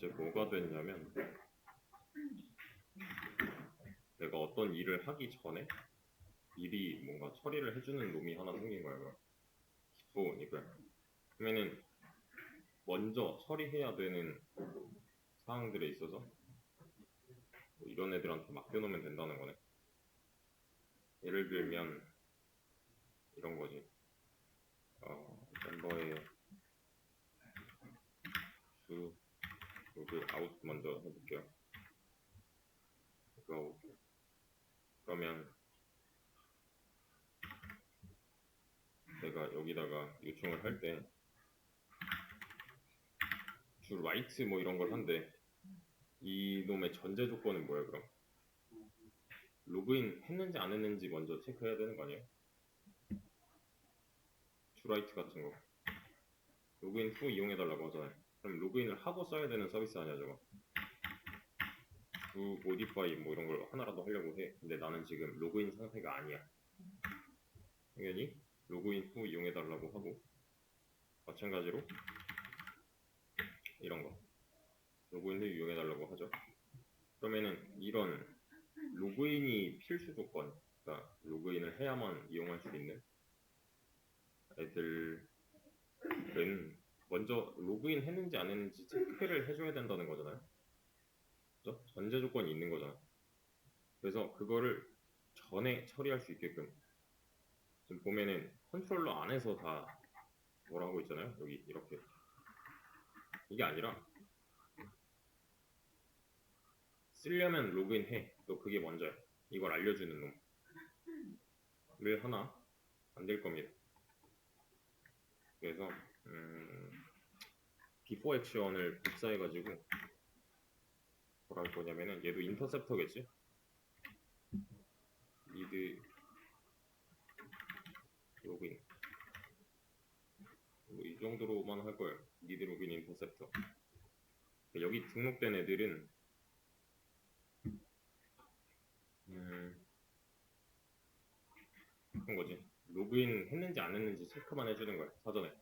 이제 뭐가 됐냐면 내가 어떤 일을 하기 전에 미리 뭔가 처리를 해주는 놈이 하나 생긴. 그럼. 기본이고요. 그러면은 먼저 처리해야 되는 사항들에 있어서 뭐 이런 애들한테 맡겨놓으면 된다는 거네. 예를 들면 이런 거지. 어, 멤버의 수로 그 아웃 먼저 해볼게요. 아웃. 그러면 내가 여기다가 요청을 할 때 주 라이트 뭐 이런 걸 한대. 이 놈의 전제 조건은 뭐야 그럼? 로그인 했는지 안 했는지 먼저 체크해야 되는 거 아니에요? 주 라이트 같은 거. 로그인 후 이용해달라고 하잖아요. 그럼 로그인을 하고 써야 되는 서비스 아니야 저거? 주 모디파이 뭐 이런 걸 하나라도 하려고 해. 근데 나는 지금 로그인 상태가 아니야. 당연히 로그인 후 이용해 달라고 하고 마찬가지로 이런 거 로그인 후 이용해 달라고 하죠. 그러면은 이런 로그인이 필수 조건, 그러니까 로그인을 해야만 이용할 수 있는 애들은 먼저 로그인 했는지 안 했는지 체크를 해줘야 된다는 거잖아요. 그죠? 전제 조건이 있는 거잖아. 그래서 그거를 전에 처리할 수 있게끔 지금 보면은 컨트롤러 안에서 다 뭐라 하고 있잖아요. 여기 이렇게 이게 아니라 쓰려면 로그인 해. 또 그게 먼저야. 이걸 알려주는 놈을 하나 만들 겁니다. 그래서 음, 비포 액션을 복사해가지고 할 거냐면은 얘도 인터셉터겠지? 리드 로그인 뭐 이 정도로만 할 거예요. 리드 로그인 인터셉터 여기 등록된 애들은 음, 그런 거지. 로그인 했는지 안 했는지 체크만 해주는 거야, 사전에.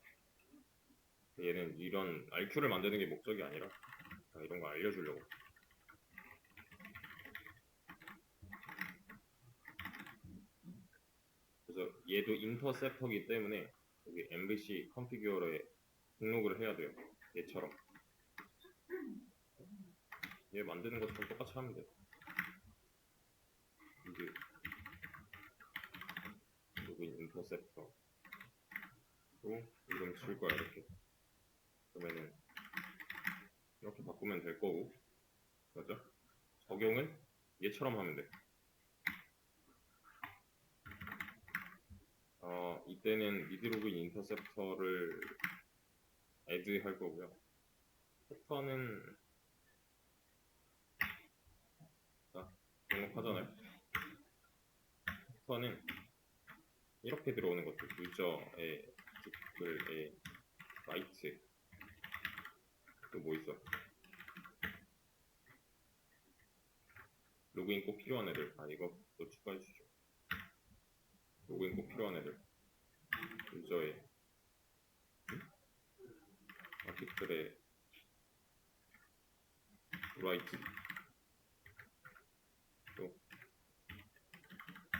얘는 이런 RQ를 만드는 게 목적이 아니라 다 이런 거 알려주려고. 그래서 얘도 인터셉터기 때문에 여기 MVC 컨피규어에 등록을 해야 돼요. 얘처럼. 얘 만드는 것처럼 똑같이 하면 돼. 이제 로그인 인터셉터 또 이름 칠 거야 이렇게 그러면은 이렇게 바꾸면 될 거고 맞죠? 적용은 얘처럼 하면 돼. 어 이때는 미드 로그인 인터셉터를 애드 할 거고요. 패턴은 자 등록하잖아요. 패턴은 이렇게 들어오는 것들 유저의 댓글에 라이트 또 뭐 있어? 로그인 꼭 필요한 애들. 아 이거 또 추가해 주죠. 로그인 꼭 필요한 애들. 유저의 아티클의 라이트 또.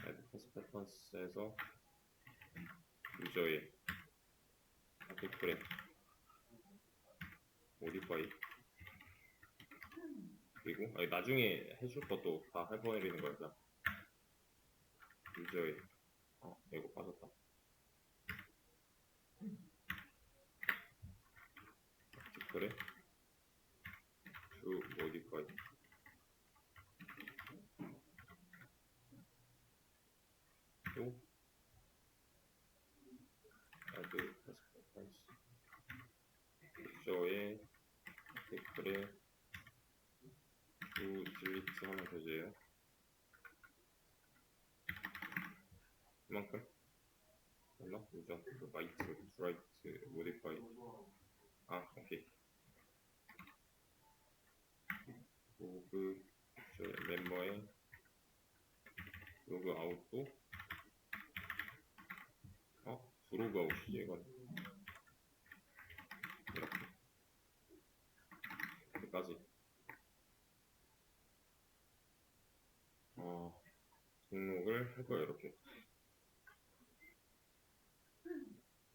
애드퍼스 패턴스에서 유저의 아티클의 모디파이 그리고 아니, 나중에 해줄 것도 다 해버리는 거야 유저의 어 이거 빠졌다. 아티클의 주 모디파이 또 아드 패스퍼턴스 유저의 댓글에 주 딜리트 하면 되지요 이만큼 몰라? 유저 그 라이트 드라이트 모디파이 아 오케이 로그 저의 멤버의 로그 아웃도 어? 브로그 아웃이지 이건 이렇게 여기까지 할 거예요 이렇게.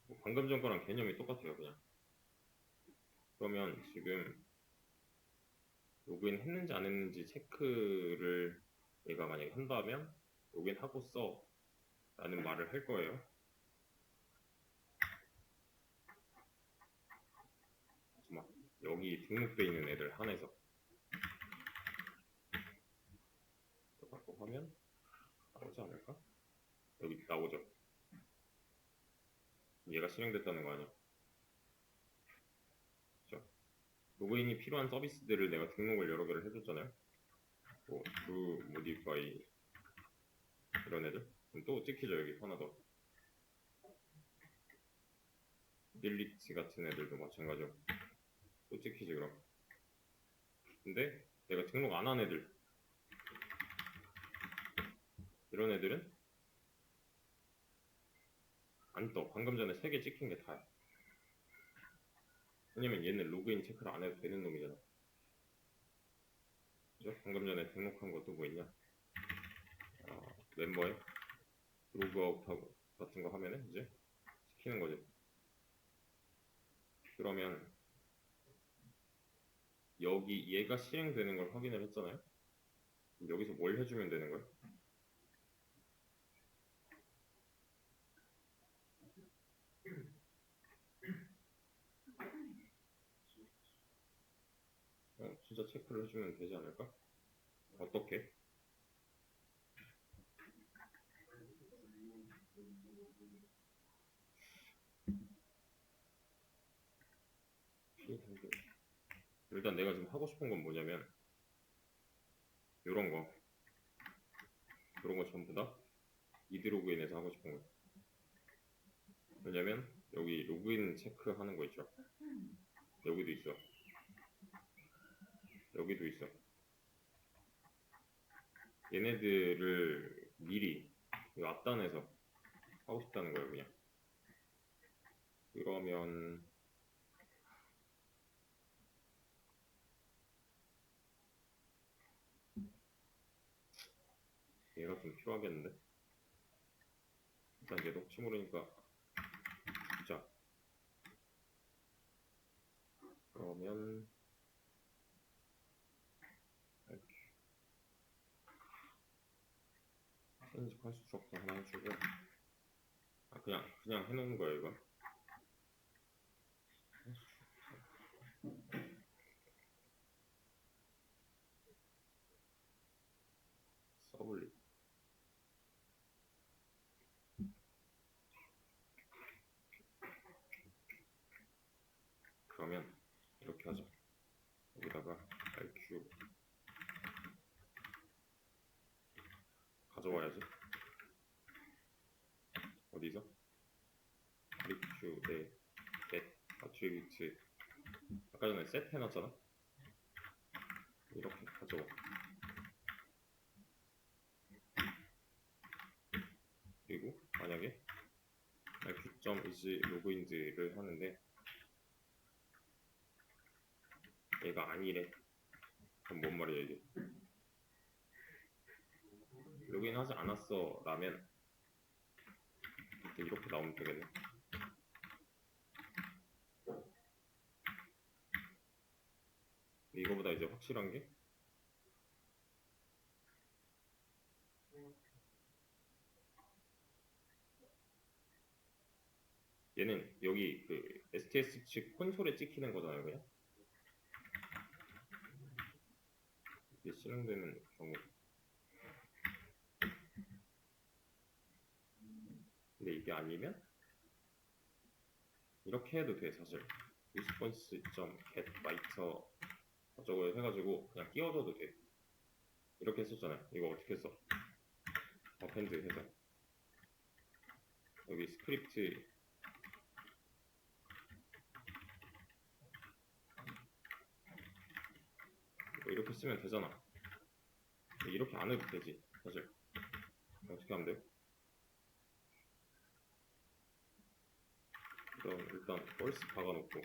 뭐 방금 전 거랑 개념이 똑같아요 그냥. 그러면 지금 로그인 했는지 안 했는지 체크를 얘가 만약에 한다면 로그인 하고 써 라는 말을 할 거예요. 막 여기 등록돼 있는 애들 한해서. 받고 하면 나오지 않을까? 여기 나오죠. 얘가 실행됐다는 거 아니야? 그죠? 로그인이 필요한 서비스들을 내가 등록을 여러 개를 해줬잖아요. 뭐, do, modify 이런 애들. 그럼 또 찍히죠 여기 하나 더. delete 같은 애들도 마찬가지로 또 찍히지 그럼. 근데 내가 등록 안 한 애들 이런 애들은 안 떠. 방금 전에 세개 찍힌 게 다야. 왜냐면 얘는 로그인 체크를 안 해도 되는 놈이잖아. 그죠? 방금 전에 등록한 것도 뭐 있냐? 어, 멤버에 로그아웃 하고 같은 거 하면은 이제 시키는 거지. 그러면 여기 얘가 실행되는 걸 확인을 했잖아요. 여기서 뭘 해주면 되는 거야? 어, 진짜 체크를 해주면 되지 않을까? 어떻게? 일단 내가 지금 하고 싶은 건 뭐냐면 요런 거 요런 거 전부 다 이드 로그인에서 하고 싶은 거예요 왜냐면 여기 로그인 체크하는 거 있죠 여기도 있어 여기도 있어. 얘네들을 미리 이 앞단에서 하고 싶다는 거예요, 그냥. 그러면 얘가 좀 필요하겠는데? 일단 얘도 혹시 모르니까 자 그러면 체인지 컨스트럭터 하나 해주고 아 그냥 그냥 해놓는 거예요 이거 서블릿 그러면 이렇게 하자 여기다가 RQ 가져와야지. 어디서? 리큐 네, 넷, 아트리뷰트. 아까 전에 셋 해놨잖아. 이렇게 가져와. 그리고 만약에 iq.is 로그인즈를 하는데 얘가 아니래. 그럼 뭔 말이야 이게? 로그인 하지 않았어. 라면. 이렇게 나오면 되겠네. 이거보다 이제 확실한 게? 얘는 여기 그 STS 측 콘솔에 찍히는 거잖아요 그냥? 이게 실행되는 경우 근데 이게 아니면 이렇게 해도 돼 사실. response.get writer 저거 해가지고 그냥 끼워줘도 돼. 이렇게 했었잖아요. 이거 어떻게 했어? append 해서. 여기 스크립트 뭐 이렇게 쓰면 되잖아. 이렇게 안 해도 되지 사실. 어떻게 하면 돼요? 그럼 일단 false 박아놓고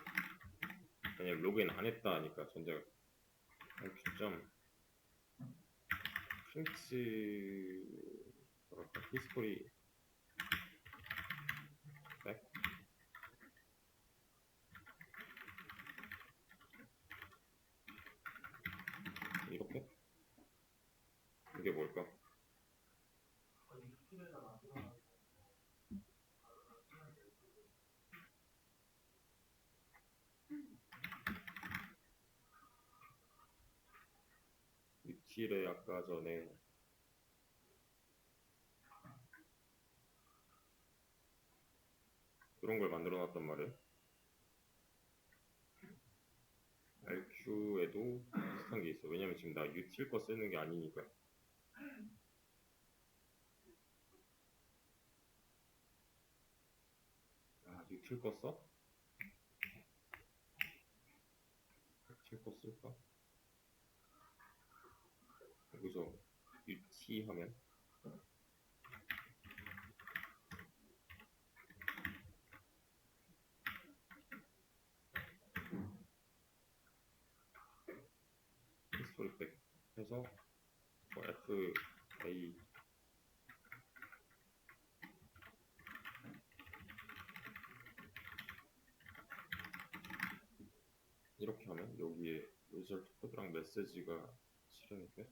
왜냐면 로그인 안 했다 하니까 전제가 iq.print 뭐랄까 히스토리 백 이렇게 이게 뭘까? 유틸에 아까 전에 그런 걸 만들어 놨단 말이에요. RQ에도 비슷한 게 있어. 왜냐면 지금 나 유틸 거 쓰는 게 아니니까. 아, 유틸 거 써? 유틸 거 쓸까? 여기서 UT 하면 히스토리 백 해서 뭐 F A 이렇게 하면 여기에 리절트 코드랑 메시지가 실행이 돼?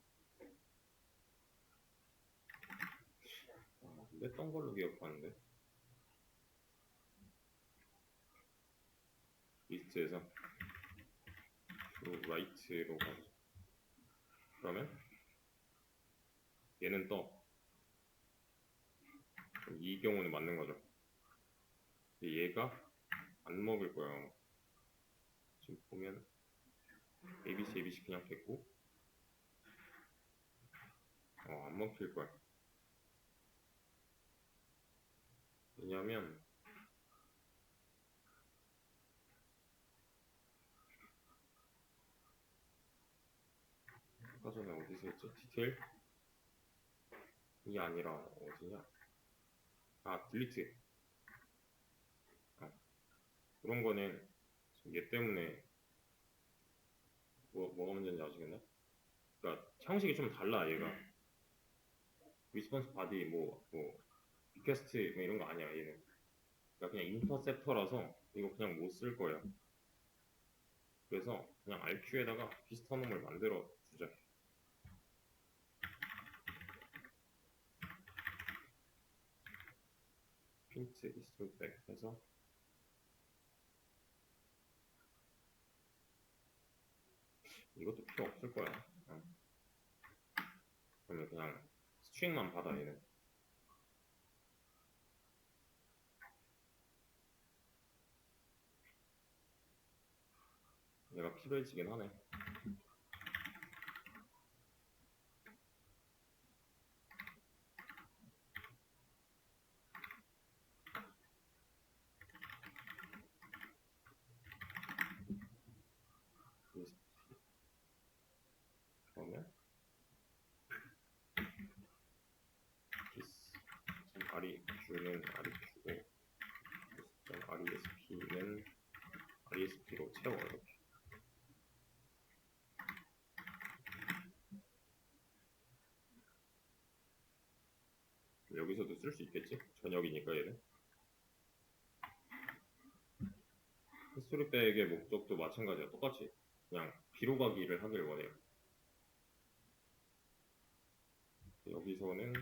아, 뺐던 걸로 기억하는데 리스트에서 right로 가죠 그러면 얘는 떠. 이 경우는 맞는 거죠. 얘가 안 먹을 거야. 지금 보면 ABC, ABC 그냥 됐고 어, 안 먹힐 거야. 왜냐면 아까 전에 어디서 했지? 디테일? 이게 아니라 어디냐? 아, 딜리트. 아, 그런 거는 얘 때문에 뭐, 뭐가 문제인지 아시겠네? 그러니까 형식이 좀 달라 얘가. 리스폰스 바디 뭐, 뭐, 리 퀘스트 뭐 이런 거 아니야 얘는. 그러니까 그냥 인터셉터라서 이거 그냥 못 쓸 거예요. 그래서 그냥 RQ에다가 비슷한 놈을 만들어 주자. 핀트 히스토리 백 해서 이것도 필요 없을 거야. 어. 그러면 그냥 스트링만 받아 얘는. 얘가 필요해지긴 하네. REQ고 RESP는 RESP로 채워 이렇게 여기서도 쓸 수 있겠지? 저녁이니까 얘는 히스토리백의 목적도 마찬가지야. 똑같이 그냥 비로 가기를 하길 원해요. 여기서는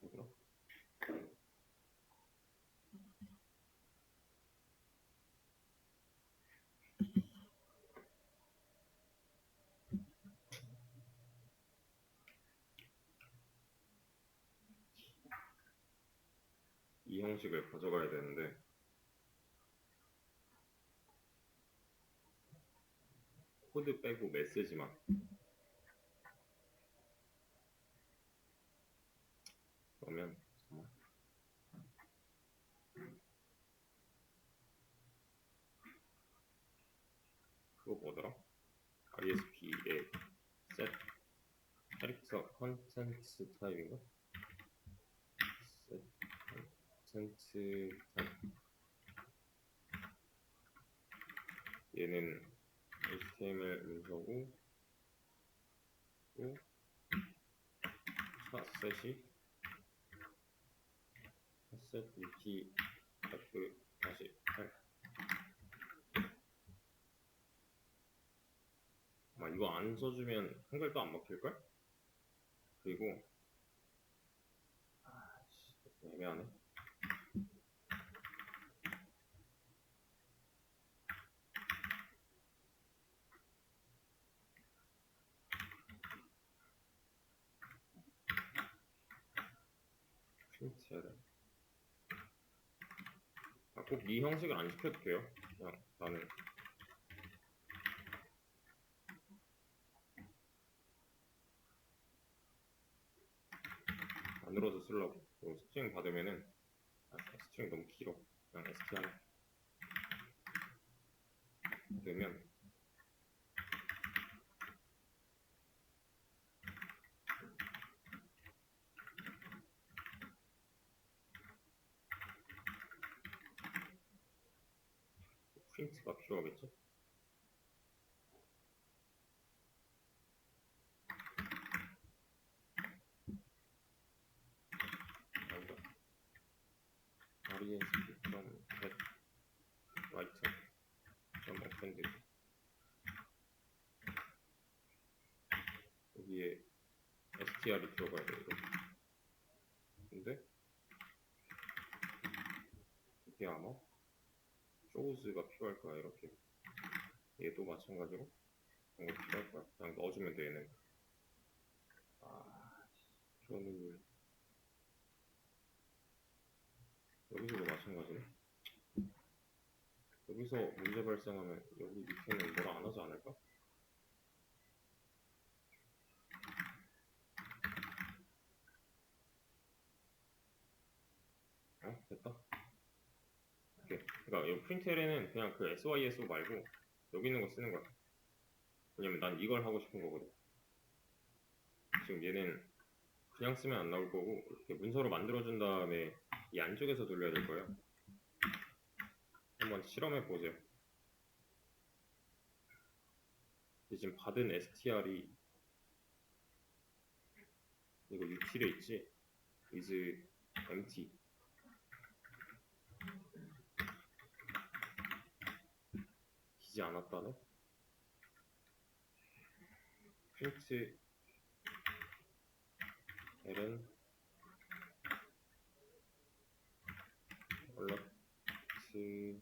뭐더라? 이 형식을 가져가야 되는데 코드 빼고 메시지만 그러면. 그거 뭐더라? RESP의 set 캐릭터 컨텐츠 타입인가? 타입 얘는 HTML 문서고 또 핫셋이 핫셋 bt f 다시 8 아, 이거 안 써주면 한글도 안 먹힐걸? 그리고 아, 씨, 애매하네. 프린트를 아, 꼭 이 형식을 안 시켜도 돼요. 그냥 나는. 안으로서 쓰려고. 요 스트링 받으면은 아, 스트링 너무 길어. 그냥 ST 하나 받으면 프린트가 필요하겠죠? 아니다. RESP from head appended 여기에 str이 들어가야 돼 이거 근데 이게 아마 shows가 필요할 거야 이렇게. 얘도 마찬가지로 이런 거 필요할 거야 그냥 넣어주면 돼 얘는. 아 저는 여기서도 마찬가지네. 여기서 문제 발생하면 여기 밑에는 뭐라 안 하지 않을까? 어? 됐다. 오케이. 그러니까 이 프린트L에는 그냥 그 SYSO 말고 여기 있는 거 쓰는 거야. 왜냐면 난 이걸 하고 싶은 거거든. 지금 얘는 그냥 쓰면 안 나올 거고 이렇게 문서로 만들어준 다음에 이 안쪽에서 돌려야 될 거예요. 한번 실험해 보세요. 지금 받은 str이 이거 util에 있지? is empty. 기지 않았다네? print l은 얼라트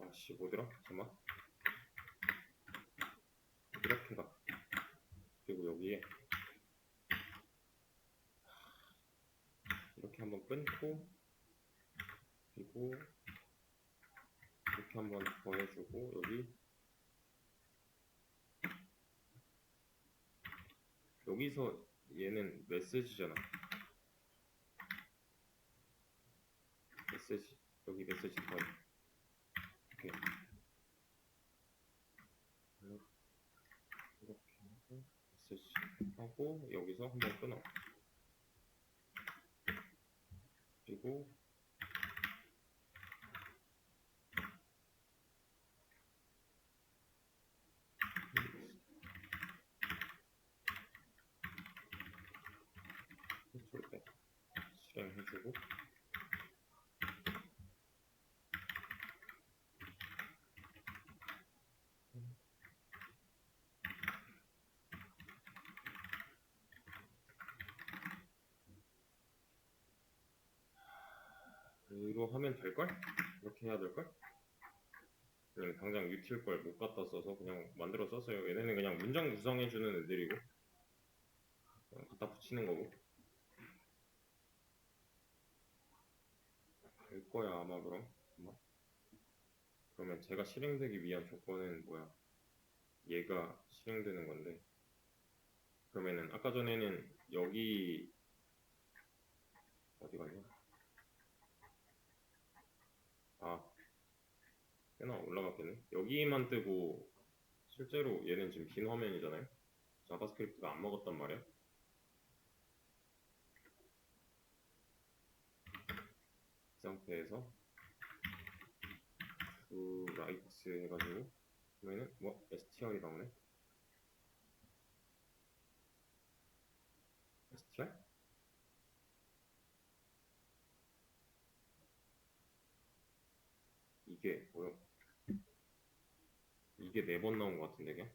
아씨 뭐더라? 잠깐만 이렇게 가 그리고 여기에 이렇게 한번 끊고 그리고 이렇게 한번 더 해주고 여기 여기서 얘는 메시지잖아. 메시지 여기 메시지 번 이렇게 이렇게 하고 메시지 하고 여기서 한번 끊어. 그리고 해줄 때 실행해주고 이로 하면 될걸? 이렇게 해야 될걸? 왜냐면 당장 유틸 걸 못 갖다 써서 그냥 만들어 썼어요 얘네는 그냥 문장 구성해주는 애들이고 그냥 갖다 붙이는 거고 될 거야 아마 그럼 아마. 그러면 제가 실행되기 위한 조건은 뭐야 얘가 실행되는 건데 그러면은 아까 전에는 여기 어디 갔냐 아 꽤나 올라갔겠네 여기만 뜨고 실제로 얘는 지금 빈 화면이잖아요 자바스크립트가 안 먹었단 말이야 이 상태에서 to write 해가지고 그러면은 뭐 STR이 나오네. STR? 이게? 이게 네 번 나온 것 같은데 그냥?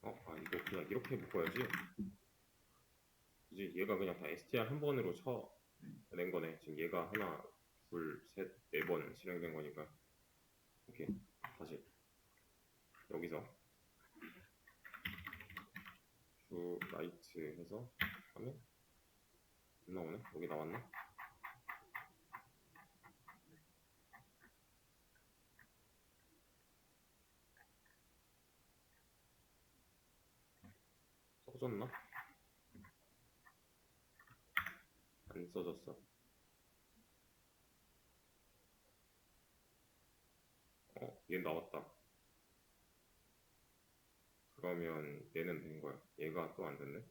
어, 아 이거 그냥 이렇게 묶어야지. 이제 얘가 그냥 다 STR 한 번으로 쳐낸 거네. 지금 얘가 하나, 둘, 셋, 네 번 실행된 거니까. 오케이, 다시 여기서 주 라이트 해서 하면 안 나오네. 여기 나왔나? 써졌나? 안 써졌어. 어, 얘 나왔다. 그러면 얘는 된 거야. 얘가 또 안 됐네.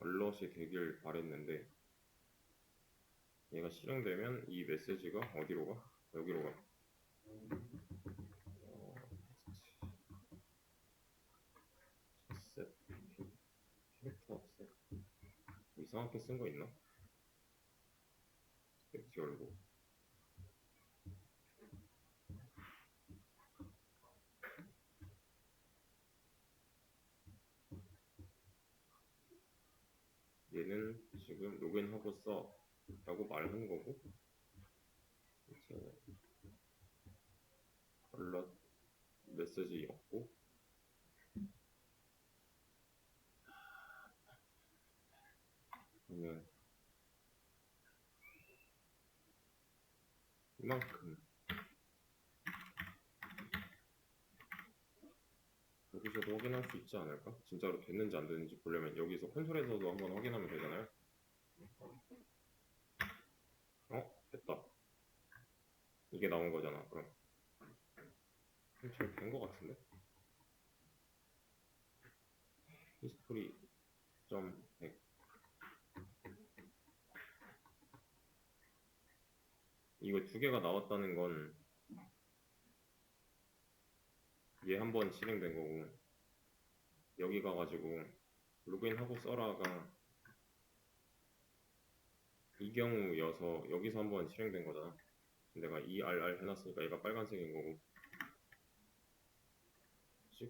얼럿이 되길 바랬는데 얘가 실행되면 이 메시지가 어디로 가? 여기로 가. 어, 셋, 캐릭터 셋. 이상하게 쓴거 있나? 엑지 열고. 얘는 지금 로그인하고 써. 라고 말하는 거고. 이제 얼럿 메시지 없고 그러면 이만큼 여기서도 확인할 수 있지 않을까? 진짜로 됐는지 안 됐는지 보려면 여기서 콘솔에서도 한번 확인하면 되잖아요. 어? 됐다. 이게 나온 거잖아. 그럼 잘 된 거 같은데? 히스토리 점 이거 두 개가 나왔다는 건 얘 한 번 실행된 거고 여기 가가지고 로그인하고 써라가 이 경우여서 여기서 한 번 실행된 거잖아 내가 ERR 해놨으니까 얘가 빨간색인 거고?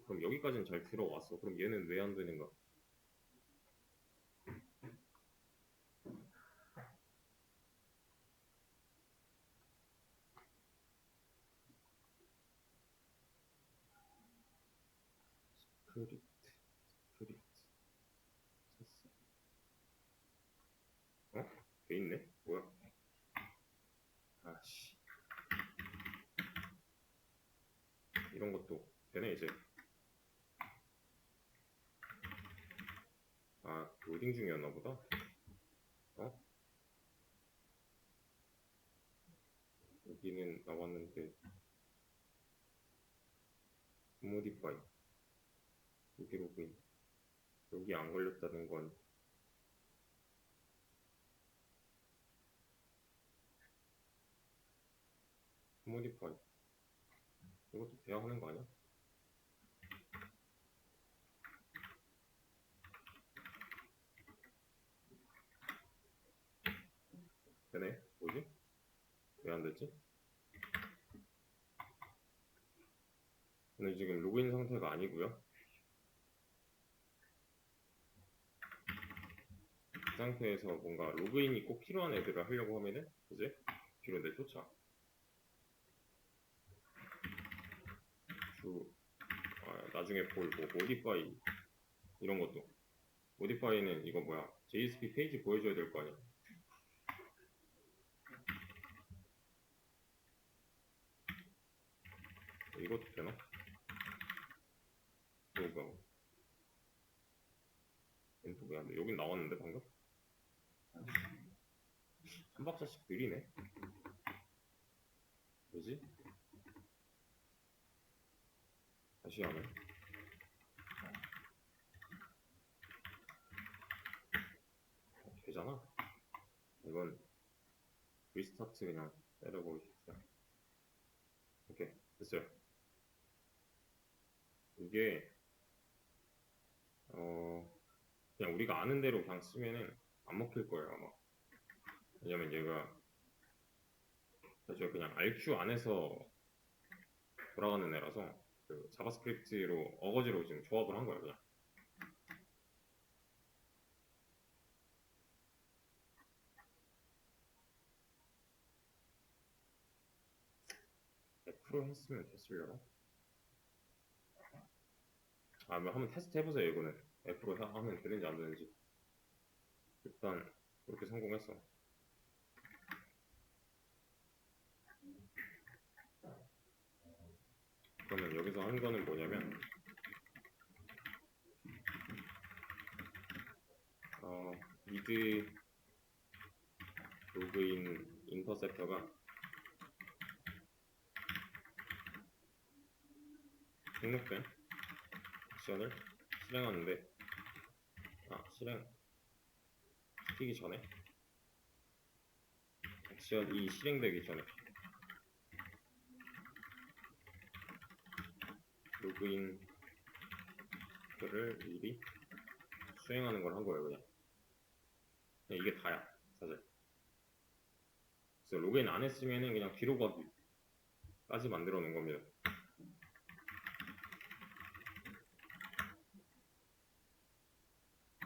그럼 여기까지는 잘 들어왔어. 그럼 얘는 왜 안 되는가 스크립트 스크립트 샀어 어? 돼 있네? 뭐야? 아씨 이런 것도 되네 이제 아 로딩 중이었나 보다 어? 여기는 나왔는데 모디파이 여기 로그인 여기 안 걸렸다는 건 모디파이 이것도 돼야 하는 거 아니야? 되네 뭐지? 왜 안 됐지? 근데 지금 로그인 상태가 아니고요 이 상태에서 뭔가 로그인이 꼭 필요한 애들을 하려고 하면은 이제 뒤로 내쫓아 주 아, 나중에 볼 뭐 모디파이 이런 것도 모디파이는 이거 뭐야 JSP 페이지 보여줘야 될 거 아니야 이것도 되나? 뭐야 엔터 왜안 돼? 여긴 나왔는데 방금? 한 박자씩 느리네. 뭐지? 다시 하네. 어, 되잖아. 이건 리스타트 그냥 때려보고 싶다. 됐어요. 이게 어 그냥 우리가 아는 대로 그냥 쓰면은 안 먹힐 거예요 아마. 왜냐면 얘가 사실 그냥 RQ 안에서 돌아가는 애라서 그 자바스크립트로 어거지로 지금 조합을 한 거예요 그냥. F로 했으면 됐으려나? 아, 뭐 한번 테스트 해보세요, 이거는. F로 하- 하면 되는지 안 되는지. 일단, 그렇게 성공했어. 그러면 여기서 한 거는 뭐냐면, 어, 미드 로그인 인터셉터가 등록된 액션을 실행하는데 아 실행 시키기 전에 액션 이 실행되기 전에 로그인 그를 미리 수행하는 걸 한 거예요 그냥. 그냥 이게 다야 사실. 그래서 로그인 안 했으면은 그냥 뒤로 가기까지 만들어 놓은 겁니다